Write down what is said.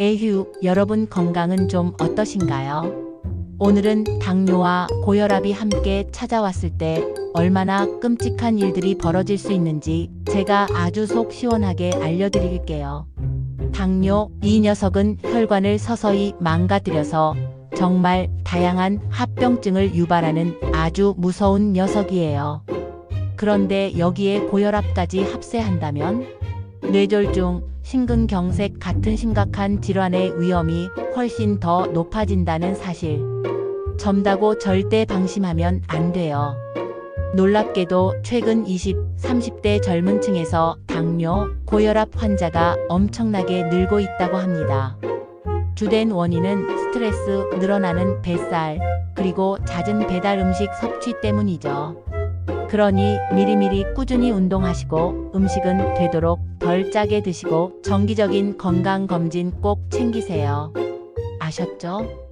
에휴, 여러분 건강은 좀 어떠신가요? 오늘은 당뇨와 고혈압이 함께 찾아왔을 때 얼마나 끔찍한 일들이 벌어질 수 있는지 제가 아주 속 시원하게 알려드릴게요. 당뇨, 이 녀석은 혈관을 서서히 망가뜨려서 정말 다양한 합병증을 유발하는 아주 무서운 녀석이에요. 그런데 여기에 고혈압까지 합세한다면 뇌졸중, 심근경색 같은 심각한 질환의 위험이 훨씬 더 높아진다는 사실. 점다고 절대 방심하면 안 돼요. 놀랍게도 최근 20, 30대 젊은 층에서 당뇨, 고혈압 환자가 엄청나게 늘고 있다고 합니다. 주된 원인은 스트레스, 늘어나는 뱃살, 그리고 잦은 배달 음식 섭취 때문이죠. 그러니 미리미리 꾸준히 운동하시고 음식은 되도록 덜 짜게 드시고 정기적인 건강 검진 꼭 챙기세요. 아셨죠?